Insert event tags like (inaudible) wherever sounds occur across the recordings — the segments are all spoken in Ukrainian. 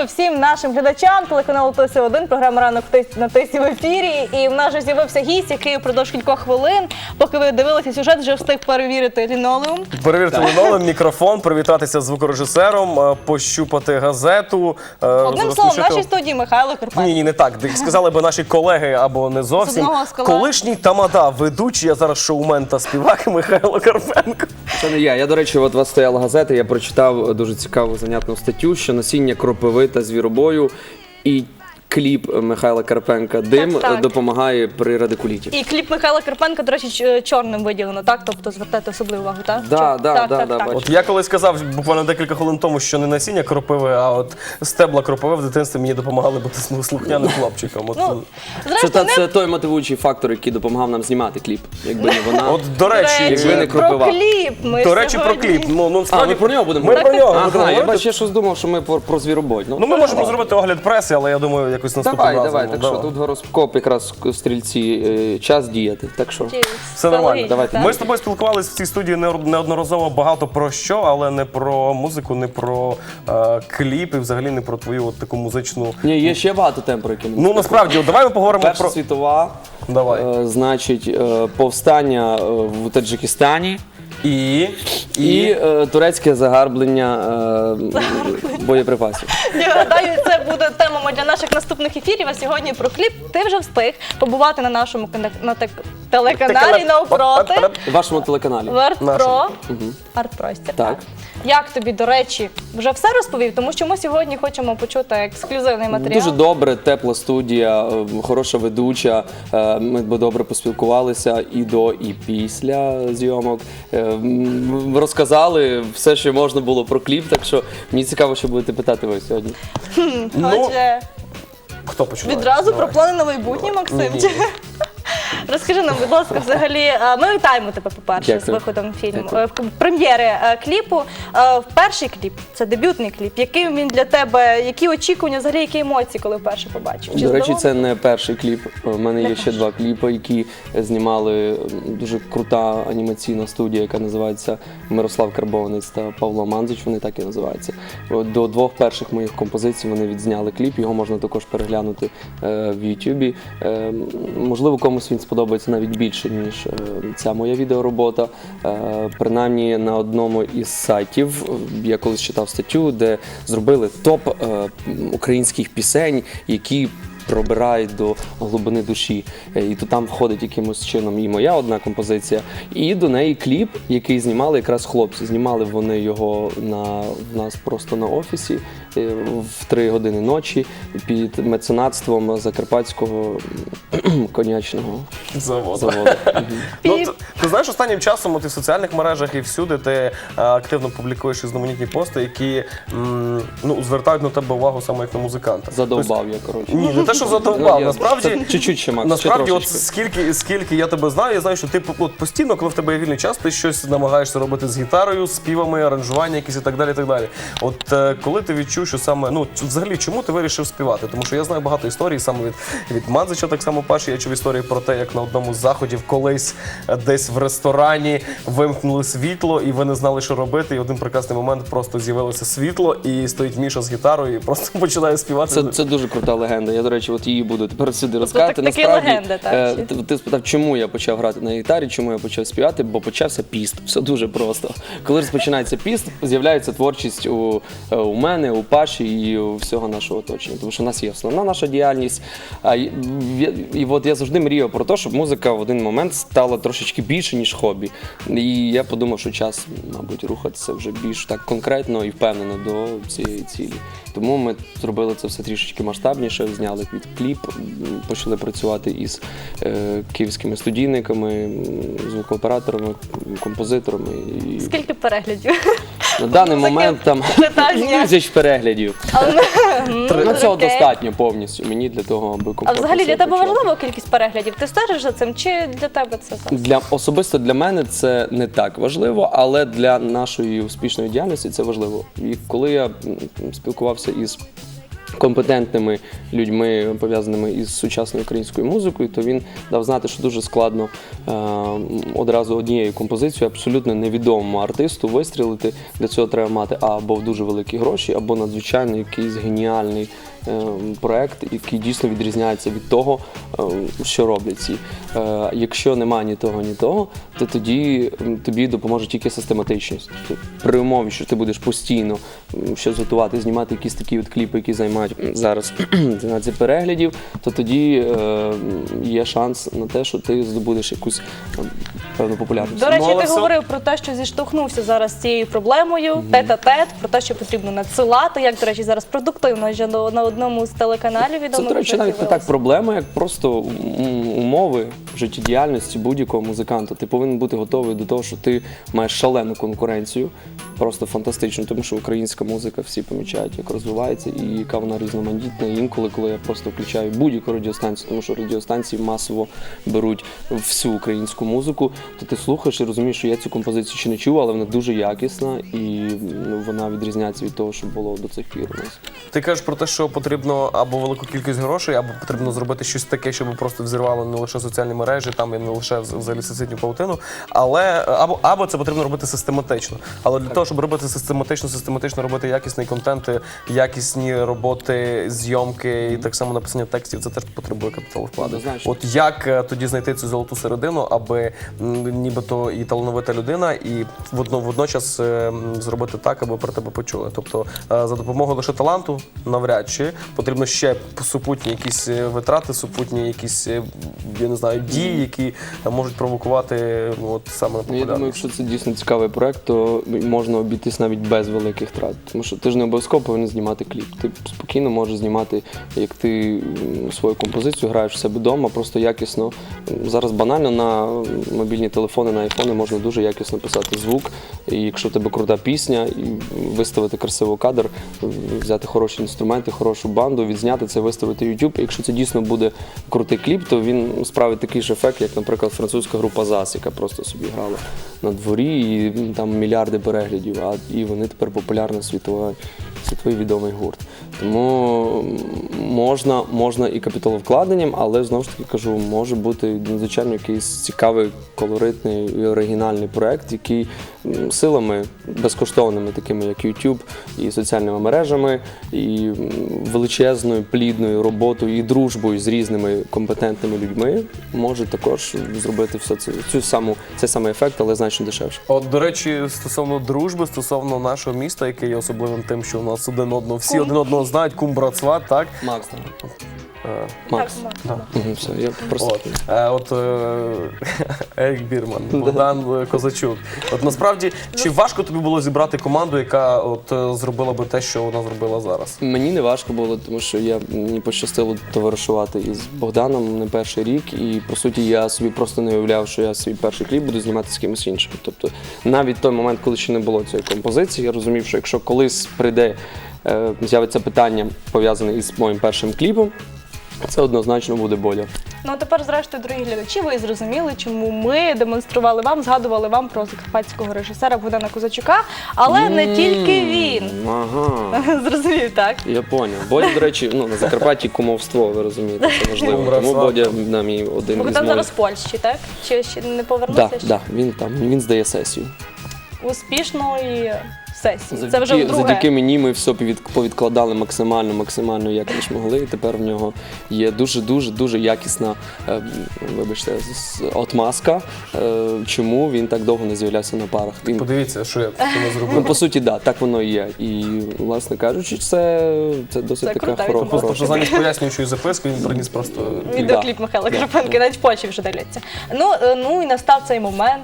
знову всім нашим глядачам телеканалу ТС 1 програма ранок в Тис- на тисі в ефірі. І в нас вже з'явився гість, який впродовж кількох хвилин, поки ви дивилися сюжет, вже встиг перевірити лінолеум. Перевірити линолеум, мікрофон, привітатися з звукорежисером, е, пощупати газету. е, Одним словом, в нашій студії Михайло Карпенко. Ні, ні, не так. Сказали би наші колеги або не зовсім. одного з колег. Колишній тамада, ведучий, а зараз шоумен та співак Михайло Карпенко. Це не я. Я, до речі, от у вас стояла газета, я прочитав дуже цікаву занятну статтю, що насіння кропиви та звіробою. І кліп Михайла Карпенка Дим Так, так. допомагає при радикуліті. І кліп Михайла Карпенка, до речі, ч- чорним виділено, так? Тобто звертайте особливу увагу, так? Да, Чор- да, так, да, так, да, так. бачу. От я колись сказав буквально декілька хвилин тому, що не насіння кропиви, а от стебла кропиви в дитинстві мені допомагали бути слухняним хлопчиком. От, Ну, Це, зрештою, та, не це той мотивуючий фактор, який допомагав нам знімати кліп. Якби не вона. от до речі, якби не про кропива. кліп. Ми до речі, про сьогодні- кліп. Ну, ну, А, справді, ми про нього будемо Ми говорити? про нього Ага, я говорити. бачу, я щось думав, що ми про, про звіробой. Ну, ми можемо зробити огляд преси, але я думаю, якось наступного Давай, разу. давай, так що тут гороскоп якраз стрільці е, час діяти. Так що Чи- Все нормально. Давайте. Ми з тобою спілкувалися в цій студії не- неодноразово багато про що, але не про музику, не про е, кліп і взагалі не про твою от таку музичну. ні, є ще багато тем, про які ми Ну насправді, от давай ми поговоримо Перша про. світова, Давай. е, значить, е, повстання е, в Таджикистані І. і, е, турецьке загарблення е, боєприпасів. Я гадаю, це буде темами для наших наступних ефірів. А сьогодні про кліп. Ти вже встиг побувати на нашому кон- на тек- телеканалі навпроти. В вашому телеканалі. В Артпро. Нашому. Артпростір. Так. Як тобі, до речі, вже все розповів? Тому що ми сьогодні хочемо почути ексклюзивний матеріал. Дуже добре, тепла студія, е, хороша ведуча. е, Ми б добре поспілкувалися і до, і після зйомок. Е, м, Розказали все, що можна було про кліп. Так що мені цікаво, що будете питати ви сьогодні. Ну, Отже, хто починає? відразу Давай. про плани на майбутнє, Максим. Ні-ні-ні. Розкажи нам, будь ласка, взагалі, е, ми вітаємо тебе, по-перше, з Дякую. виходом фільму Дякую. е, прем'єри е, кліпу. Е, Перший кліп це дебютний кліп. Який він для тебе? Які очікування, взагалі, які емоції, коли вперше побачив? Чи До речі, це не перший кліп. У мене є ще два кліпи, які знімали дуже крута анімаційна студія, яка називається Мирослав Карбованець та Павло Манзич. Вони так і називаються. От До двох перших моїх композицій вони відзняли кліп. Його можна також переглянути е, в Ютубі. Е, можливо, комусь він сподобається навіть більше ніж е, ця моя відеоробота. Е, принаймні на одному із сайтів е, я колись читав статтю, де зробили топ українських пісень, які пробирають до глибини душі. Е, І то там входить якимось чином і моя одна композиція, і до неї кліп, який знімали якраз хлопці. Знімали вони його на в нас просто на офісі е, в три години ночі під меценатством закарпатського конячного Завод. заводу. Ну, ти, ти знаєш, останнім часом от і в соціальних мережах і всюди ти е, активно публікуєш різноманітні пости, які м, ну, звертають на тебе увагу саме як на музиканта. Задовбав я, коротше. Ні, не те, що Ну, задовбав. Насправді, чуть-чуть ще, Макс, насправді, от скільки, скільки я тебе знаю, я знаю, що ти от постійно, коли в тебе є вільний час, ти щось намагаєшся робити з гітарою, співами, аранжування якісь і так далі. І так далі. От е, коли ти відчув, що саме, ну взагалі, чому ти вирішив співати? Тому що я знаю багато історій саме від, від Мадзича, так само Паші. Я чув історії про те, як на одному з заходів колись е, десь в ресторані вимкнули світло, і ви не знали, що робити. І один прекрасний момент просто з'явилося світло, і стоїть Міша з гітарою, і просто (laughs) починає співати. Це, це дуже крута легенда. Я, до речі, от її буду тепер сюди розказувати. так- такі легенди, так, е, ти, ти спитав, чому я почав грати на гітарі, чому я почав співати, бо почався піст. Все дуже просто. Коли розпочинається піст, з'являється творчість у, е, у мене, у Паші і у всього нашого оточення. Тому що в нас є основна наша діяльність. А, і, і, і от я завжди мріяв про те, щоб музика в один момент стала трошечки більше, ніж хобі. І я подумав, що час, мабуть, рухатися вже більш так конкретно і впевнено до цієї цілі. Тому ми зробили це все трішечки масштабніше, зняли від кліп, почали працювати із е, київськими студійниками, звукооператорами, композиторами. Скільки переглядів? на даний момент там тисяч переглядів. Але- Ну цього достатньо повністю мені для того, аби А взагалі для тебе важлива кількість переглядів? Ти стежиш за цим? Чи для тебе це? Для особисто для мене це не так важливо, але для нашої успішної діяльності це важливо. І коли я спілкувався із компетентними людьми, пов'язаними із сучасною українською музикою, то він дав знати, що дуже складно е, одразу однією композицією абсолютно невідомому артисту вистрілити. Для цього треба мати або дуже великі гроші, або надзвичайно якийсь геніальний е, проект, який дійсно відрізняється від того, е, що роблять ці. Е, якщо немає ні того, ні того, то тоді тобі допоможе тільки систематичність. Тобто, при умові, що ти будеш постійно щось готувати, знімати якісь такі от кліпи, які займають м, зараз (clears throat) 12 переглядів, то тоді е, є шанс на те, що ти здобудеш якусь м, певну популярність. До речі, ти говорив про те, що зіштовхнувся зараз з цією проблемою, тет-а-тет, про те, що потрібно надсилати. Як, до речі, зараз продуктивно вже на на одному з телеканалів Це, відомо. до речі, навіть не так проблема, як просто ум- умови життєдіяльності будь-якого музиканта. Ти повинен бути готовий до того, що ти маєш шалену конкуренцію, просто фантастичну, тому що українська музика всі помічають, як розвивається і яка вона різноманітна. І інколи, коли я просто включаю будь-яку радіостанцію, тому що радіостанції масово беруть всю українську музику, то ти слухаєш і розумієш, що я цю композицію ще не чув, але вона дуже якісна і ну, вона відрізняється від того, що було до цих пір у нас. Ти кажеш про те, що потрібно або велику кількість грошей, або потрібно зробити щось таке, щоб просто взірвало не лише соціальні мережі, там і не лише вз- взагалі соціальну паутину, але або, або це потрібно робити систематично. Але для того, щоб робити систематично, систематично робити якісний контент, якісні роботи, зйомки і так само написання текстів, це теж потребує капіталовкладу. Однозначно. От як е, тоді знайти цю золоту середину, аби нібито і талановита людина, і водно, водночас е, зробити так, аби про тебе почули. Тобто е, за допомогою лише таланту навряд чи потрібно ще супутні якісь витрати, супутні якісь я не знаю дії, які можуть провокувати ну, от саме на Ну, Я думаю, якщо це дійсно цікавий проект, то можна обійтись навіть без великих втрат. Тому що ти ж не обов'язково повинен знімати кліп. Ти спокійно можеш знімати, як ти свою композицію граєш в себе вдома, просто якісно. Зараз банально на мобільні телефони, на айфони можна дуже якісно писати звук. І якщо в тебе крута пісня, і виставити красивий кадр, взяти хороші інструменти, хорошу банду, відзняти це, виставити YouTube. І Якщо це дійсно буде крутий кліп, то він справить такий ж ефект, як, наприклад, французька група ЗАС, яка просто собі грала на дворі, і там мільярди переглядів, а і вони тепер популярний світовий, світовий відомий гурт. Тому можна, можна і капіталовкладенням, але знову ж таки кажу, може бути надзвичайно якийсь цікавий, колоритний і оригінальний проект, який силами безкоштовними, такими як YouTube, і соціальними мережами, і величезною плідною роботою і дружбою з різними компетентними людьми може також зробити все це цю саму цей самий ефект, але значно дешевше. От, до речі, стосовно дружби, стосовно нашого міста, яке є особливим тим, що у нас один одного, всі Кум. один одного знають, кум братства, так? Макс, Е, Макс. Так, Да. Мгм, все, я просто От, е, от е, (laughs) Ерік Бірман, Богдан Козачук. От насправді, чи важко тобі було зібрати команду, яка от е, зробила би те, що вона зробила зараз? Мені не важко було, тому що я мені пощастило товаришувати із Богданом не перший рік, і по суті я собі просто не уявляв, що я свій перший кліп буду знімати з кимось іншим. Тобто, навіть той момент, коли ще не було цієї композиції, я розумів, що якщо колись прийде е, з'явиться питання пов'язане із моїм першим кліпом, це однозначно буде боля. Ну а тепер, зрештою, дорогі глядачі, ви зрозуміли, чому ми демонстрували вам, згадували вам про закарпатського режисера Богдана Козачука, але не тільки він. Ага. (laughs) Зрозумів, так? Я поняв. Бодя, до речі, ну на Закарпатті кумовство, ви розумієте, це важливо. Тому. Бодя на мій один із Богдан моїх. зараз в Польщі, так? Чи ще не повернувся? Да, ще? да, він там, він здає сесію. Успішної сесії. Це вже вдруге. завдяки мені ми все повідкладали максимально, максимально як лише могли. І тепер в нього є дуже дуже дуже якісна, е, вибачте, з- отмазка. Е, чому він так довго не з'являвся на парах? Він, Подивіться, що я що ми (laughs) ну, зробив. по суті, да, так воно і є. І, власне кажучи, це, це досить Це така крута хоро-. Просто хороша. що замість пояснюючої записки він приніс просто Відеокліп Михайла Карпенка, навіть в Польщі вже дивляться. Ну, е, ну і настав цей момент,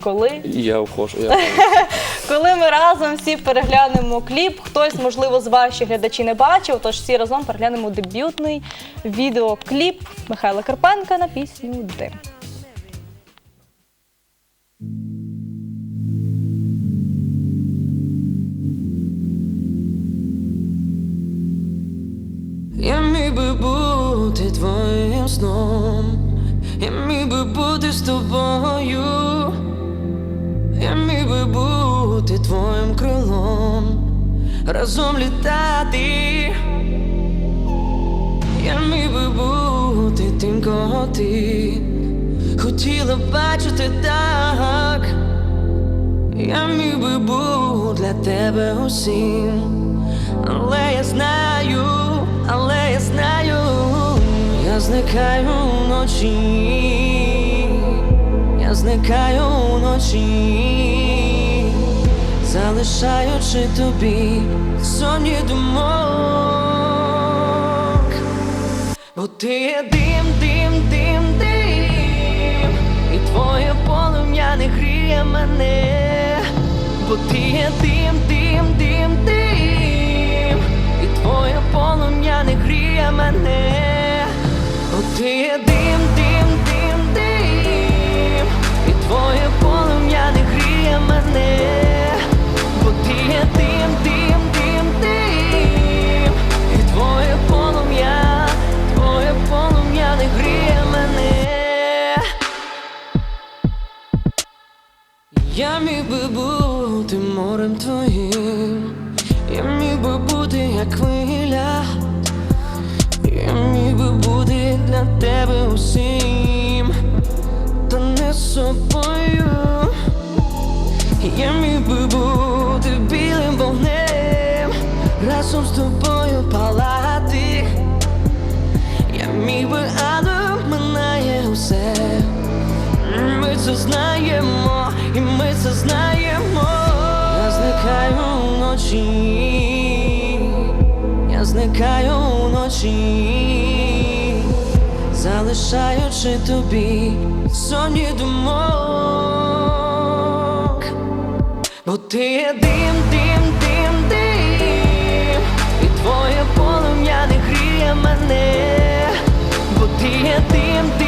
коли Я вхожу. Я, (laughs) Коли ми разом всі переглянемо кліп, хтось, можливо, з ваших глядачів не бачив, тож всі разом переглянемо дебютний відеокліп Михайла Карпенка на пісню Дим. Я міг би бути твоїм сном, я міг би бути з тобою, я міг би бути твоїм крилом, разом літати, Я міг би бути тим, кого ти хотіла бачити так. Я міг би бути для тебе усім, але я знаю, але я знаю, я зникаю вночі, я зникаю вночі, залишаючи тобі сонні думок. Бо ти є дим, дим, дим, дим, і твоє полум'я не гріє мене, бо ти є дим, дим, дим, дим, і твоє полум'я не гріє мене, бо ти є дим, мене, бо ти є дим, дим, дим, дим, і твоє полум'я, твоє полум'я не гріє мене. Я міг би бути морем твоїм, я міг би бути як хвиля, я міг би бути для тебе усім, та не собою. Я міг би бути білим вогнем, разом з тобою палати. Я міг би, але минає усе. Ми це знаємо, і ми це знаємо. Я зникаю вночі, я зникаю вночі, залишаючи тобі сонні думок. Бо ти є дим, дим, дим, дим, і твоє полум'я не гріє мене, бо ти є дим, дим,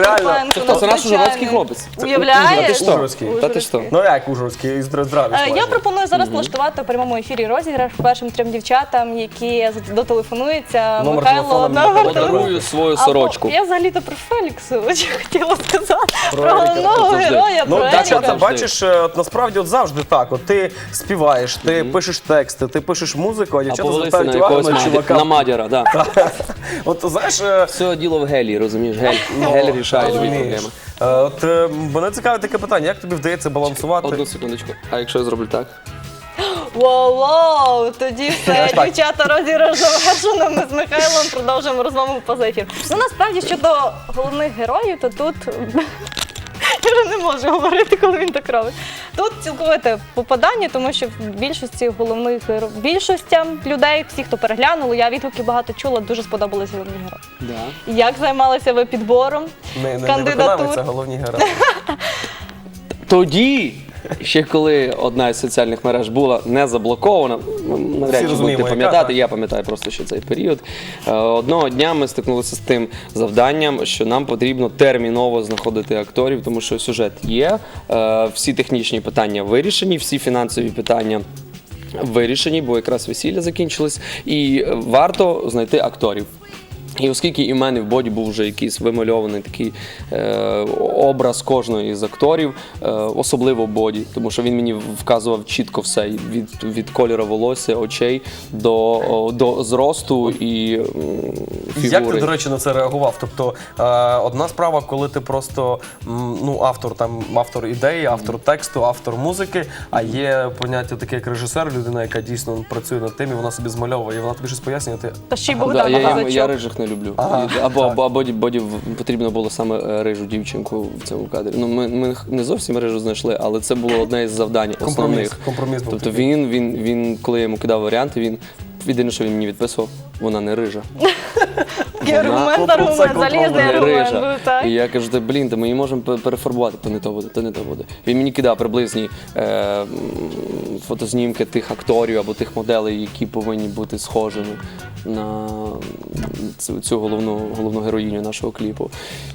реально, Карпенко, Це хто? Це наш надзвичайний. ужгородський хлопець. Уявляєш? Та ти що? Та ти що? ну як ужгородський із здраві. Е, Я пропоную зараз влаштувати у прямому ефірі розіграш першим трьом дівчатам, які дотелефонуються. Номер Михайло телефону номер Михайла. Подарую свою Або- сорочку. Я взагалі-то про Феліксовича хотіла сказати. Про, головного Завжди. героя, Ну, про Еріка. бачиш, е, от насправді от завжди так. От ти співаєш, ти пишеш тексти, ти пишеш музику, а А дівчата повелися звертають на увагу якогось на мадя- чувака. на мадяра, да. (laughs) От знаєш, е, Все діло в гелі, розумієш? Гель, гель рішає розумієш. проблеми. Е, От е, мене цікаве таке питання, як тобі вдається балансувати? Одну секундочку. А якщо я зроблю так? Воу-воу, тоді (laughs) все, так. дівчата розіграш завершено. Ми з Михайлом продовжуємо розмову поза ефір. Ну насправді щодо головних героїв, то тут (laughs) вже не можу говорити, коли він так робить. Тут цілковите попадання, тому що в більшості головних геро- більшостям людей, всі, хто переглянули, я відгуки багато чула, дуже сподобалися головні герої. Да. Як займалися ви підбором Не, ми не кандидатур? виконавець, а головні герої. (laughs) Тоді, ще коли одна із соціальних мереж була не заблокована, ну, навряд чи розуміємо, будете яка, пам'ятати, так. я пам'ятаю просто ще цей період. Е, Одного дня ми стикнулися з тим завданням, що нам потрібно терміново знаходити акторів, тому що сюжет є, е, всі технічні питання вирішені, всі фінансові питання. Вирішені, бо якраз весілля закінчилось, і варто знайти акторів. І оскільки і в мене в боді був вже якийсь вимальований такий е, образ кожного із акторів, е, особливо боді, тому що він мені вказував чітко все від, від кольору волосся, очей до, до зросту і фігури. Як ти, до речі, на це реагував? Тобто, е, одна справа, коли ти просто ну, автор, там, автор ідеї, автор тексту, автор музики, а є поняття таке як режисер, людина, яка дійсно працює над тим, і вона собі змальовує, і вона тобі щось пояснює. Ти Та ще й Да, Богдана я, я, я рижих не люблю. Ага, І- або, або, або боді, потрібно було саме е, рижу дівчинку в цьому кадрі. Ну, ми, ми не зовсім рижу знайшли, але це було одне із завдань компроміс, основних. компроміс був. Тобто такий. він, він, він, коли я йому кидав варіанти, він єдине, що він мені відписував, вона не рижа. (laughs) Такий аргумент, Вона- аргумент, залізний Вона не аргумент. рижа. так. І я кажу, «Та, блін, та ми її можемо пе- перефарбувати, то не то буде, то не то буде. Він мені кидав приблизні е, м, фотознімки тих акторів або тих моделей, які повинні бути схожими на цю, цю головну, головну героїню нашого кліпу.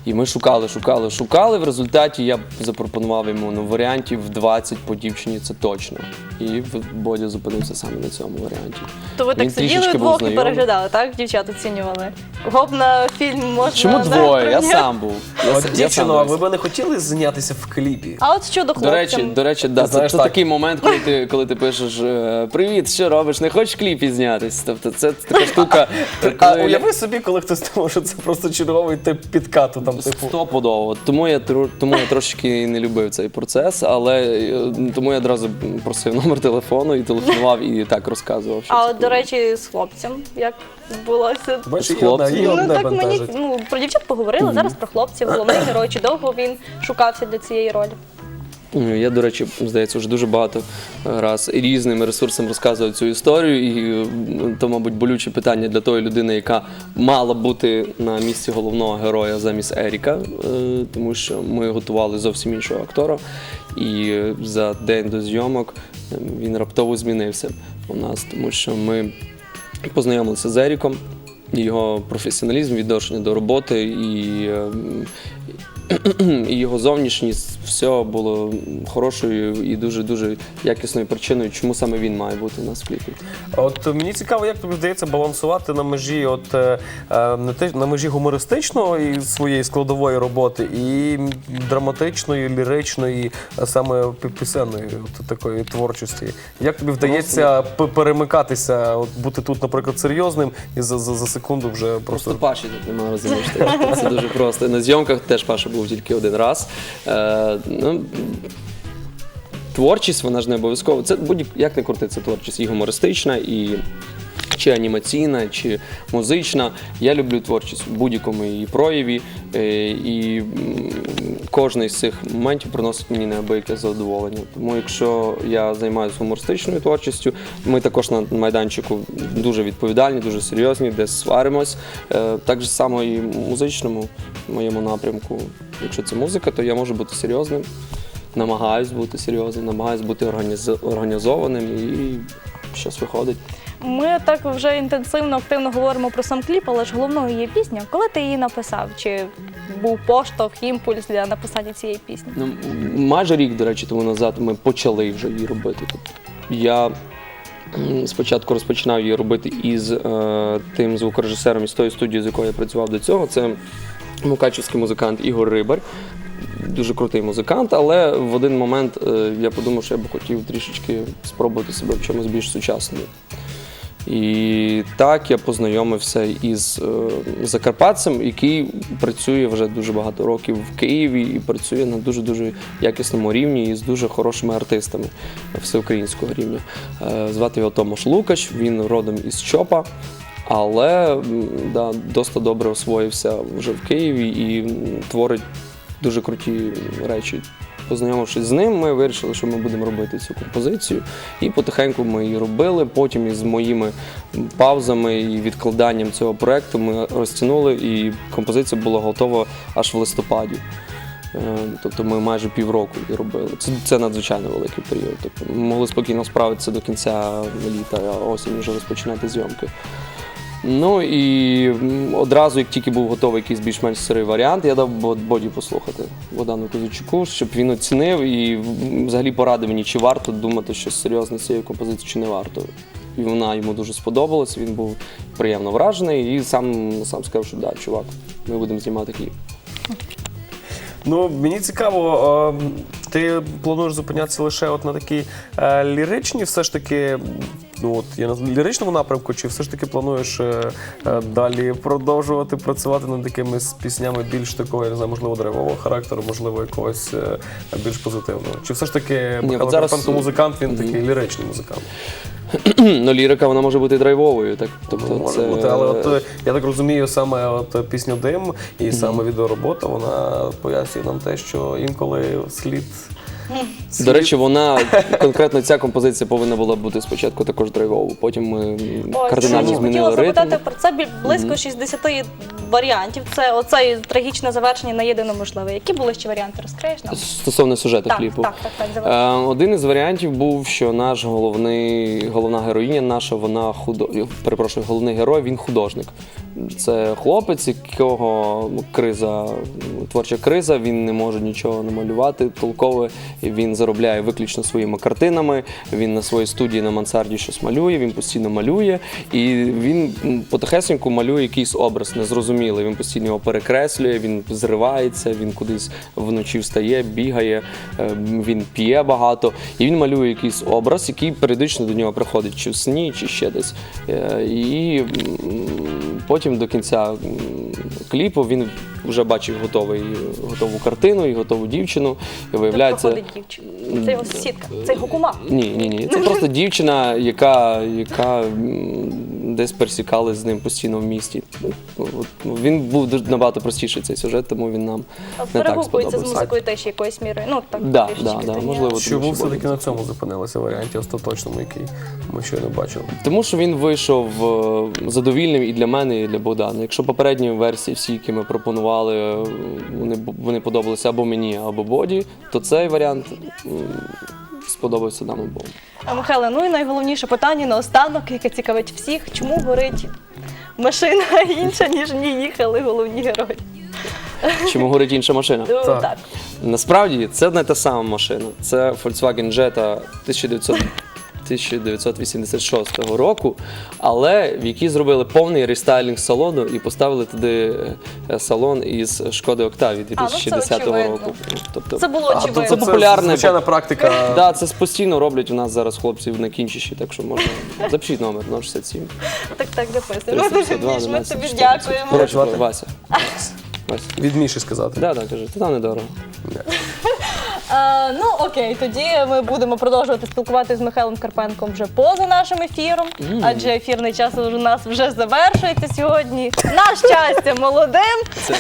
І ми шукали, шукали, шукали. В результаті я запропонував йому ну, варіантів 20 по дівчині, це точно. І в- Бодя зупинився саме на цьому варіанті. То ви так Він сиділи трішечки був вдвох і знайомий. переглядали, так? Дівчат оцінювали. Гоп на фільм можна. Чому двоє? Я сам був. Я, От, я дівчино, сам а ви б не хотіли знятися в кліпі? А от щодо До хлопцям. речі, до речі, да, це, знаєш, це так. такий момент, коли ти, коли ти пишеш е, Привіт, що робиш? Не хочеш в кліпі знятись? Тобто це така штука. А коли- уяви собі, коли хтось думав, що це просто черговий тип підкату там типу. Стопудово. Тому я тро- тому я трошки не любив цей процес, але е, тому я одразу просив номер телефону і телефонував і так розказував. Що А це от, до речі, з хлопцем, як відбулося? Бачиш, З одне, хлопцем. Ну так мені бентежить. ну про дівчат поговорили. Зараз про хлопців, головний герой. Чи довго він шукався для цієї ролі? Ну, Я, до речі, здається, вже дуже багато е, раз різними ресурсами розказував цю історію, і то, мабуть, болюче питання для тої людини, яка мала бути на місці головного героя замість Еріка, е, тому що ми готували зовсім іншого актора, і е, за день до зйомок е, він раптово змінився у нас, тому що ми познайомилися з Еріком. Його професіоналізм, відношення до роботи і, е, (clears throat) і його зовнішність все було хорошою і дуже дуже якісною причиною, чому саме він має бути у нас в кліпі. От мені цікаво, як тобі вдається балансувати на межі, от е, е, не те на межі гумористичної своєї складової роботи і драматичної, ліричної, а саме пі- пісенної от такої творчості. Як тобі вдається п- перемикатися, от бути тут, наприклад, серйозним і за, за, за секунду вже просто. Просто Паші тут немає розумієш. Це дуже просто. На зйомках теж Паша був тільки один раз. Е, ну, творчість, вона ж не обов'язково. Це будь як не крути, це творчість і гумористична, і чи анімаційна, чи музична. Я люблю творчість в будь-якому її прояві. е, І кожний з цих моментів приносить мені неабияке задоволення. Тому якщо я займаюся гумористичною творчістю, ми також на майданчику дуже відповідальні, дуже серйозні, де сваримось. Е, Так само і в музичному моєму напрямку. Якщо це музика, то я можу бути серйозним. Намагаюсь бути серйозним, намагаюсь бути організ- організованим і щось виходить. Ми так вже інтенсивно, активно говоримо про сам кліп, але ж головною є пісня. Коли ти її написав? Чи був поштовх, імпульс для написання цієї пісні? Ну, майже рік, до речі, тому назад ми почали вже її робити. Тобто я спочатку розпочинав її робити із е, тим звукорежисером із тої студії, з якою я працював до цього. Це мукачівський музикант Ігор Рибар. Дуже крутий музикант, але в один момент е, я подумав, що я б хотів трішечки спробувати себе в чомусь більш сучасному. І так я познайомився із е, закарпатцем, який працює вже дуже багато років в Києві і працює на дуже дуже якісному рівні і з дуже хорошими артистами всеукраїнського рівня. Е, звати його Томаш Лукаш, він родом із Чопа. Але да, досить добре освоївся вже в Києві і творить дуже круті речі. Познайомившись з ним, ми вирішили, що ми будемо робити цю композицію. І потихеньку ми її робили. Потім із моїми паузами і відкладанням цього проекту ми розтягнули, і композиція була готова аж в листопаді. Е, Тобто ми майже півроку її робили. Це, це надзвичайно великий період. Тобто ми могли спокійно справитися до кінця літа, а осінь вже розпочинати зйомки. Ну і одразу, як тільки був готовий якийсь більш-менш сирий варіант, я дав Боді послухати Богдану Козачуку, щоб він оцінив і взагалі порадив мені, чи варто думати щось серйозне з цією композицією, чи не варто. і вона йому дуже сподобалась. Він був приємно вражений і сам сам сказав, що да, чувак, ми будемо знімати кліп. Ну, мені цікаво, е, ти плануєш зупинятися лише от на такій е, ліричній, все ж таки, ну от я на ліричному напрямку, чи все ж таки плануєш е, е, далі продовжувати працювати над якимись піснями більш такого, я не знаю, можливо, драйвового характеру, можливо, якогось е, більш позитивного? Чи все ж таки Ні, Михайло от зараз- Карпенко музикант, він такий ліричний музикант? (clears throat) ну, лірика вона може бути драйвовою. Так, тобто Ну, може це... бути, але от е, я так розумію, саме от е, пісню Дим і саме відеоробота, вона пояснює нам те, що інколи слід. До речі, вона конкретно ця композиція повинна була бути спочатку також драйвовою. Потім ми Ой, кардинально чому? змінили Хотіла ритм. запитати про це бі- близько 60 варіантів. Це оце трагічне завершення на єдине можливе. Які були ще варіанти? Розкриєш нам? Стосовно сюжету Так, кліпу. так, так, так, давай. Е, один із варіантів був, що наш головний, головна героїня наша, вона худо... перепрошую, головний герой, він художник. Це хлопець, якого ну, криза, творча криза, він не може нічого намалювати толкове. Він заробляє виключно своїми картинами. Він на своїй студії на мансарді щось малює, він постійно малює, і він потихесеньку малює якийсь образ незрозумілий. Він постійно його перекреслює, він зривається, він кудись вночі встає, бігає, е, він п'є багато, і він малює якийсь образ, який періодично до нього приходить чи в сні, чи ще десь. Е, І потім до кінця кліпу він вже бачив готовий, готову картину і готову дівчину. І виявляється. Тобто дівчина. Це його сусідка, це його кума. Ні, ні, ні. Це просто дівчина, яка, яка десь пересікали з ним постійно в місті. От, ну, Він був дуже набагато простіший цей сюжет, тому він нам не так Перегукується з сподобався. музикою теж якоюсь мірою. Ну так Да, трішечки да, да, можливо. Чому все-таки на цьому зупинилися варіанті остаточному, який ми щойно бачили? Тому що він вийшов е, задовільним і для мене, і для Богдана. Якщо попередні версії, всі, які ми пропонували, е, вони, вони подобалися або мені, або Боді, то цей варіант м, сподобався нам обом. Михайле, ну і найголовніше питання наостанок, яке цікавить всіх, чому горить машина (laughs) інша, ніж в ній їхали головні герої. Чому горить інша машина? Ну, Так. так. Насправді це не та сама машина. Це Volkswagen Jetta 1900 1986 року, але в якій зробили повний рестайлінг салону і поставили туди е, салон із Шкоди Октаві А, ну 2010 року. Тобто, Це було очевидно. це популярне. звичайна практика. Да, це постійно роблять у нас зараз хлопців на кінчищі, так що можна (laughs) запишіть номер 067. Так, так, записуємо. Ми 352, дуже ми тобі дякуємо. Коротше, Вася. Вася. Від Міші сказати. Да, да, кажи, ти там недорого. А, ну окей, тоді ми будемо продовжувати спілкуватися з Михайлом Карпенком вже поза нашим ефіром, адже ефірний час у нас вже завершується сьогодні. На щастя, молодим. Це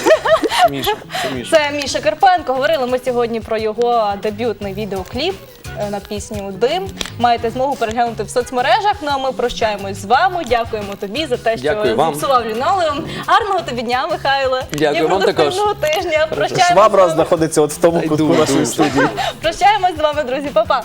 Міша, це Міша. Це Міша Карпенко. Говорили ми сьогодні про його дебютний відеокліп е, на пісню Дим. Маєте змогу переглянути в соцмережах. Ну а ми прощаємось з вами. Дякуємо тобі за те, що Дякую вам. зіпсував лінолеум. Гарного тобі дня, Михайло. Дякую І вам продуктивного тижня. Прощаємось з Швабра вами. знаходиться от в тому кутку нашої студії. (laughs) Прощаємось з вами, друзі. Па-па.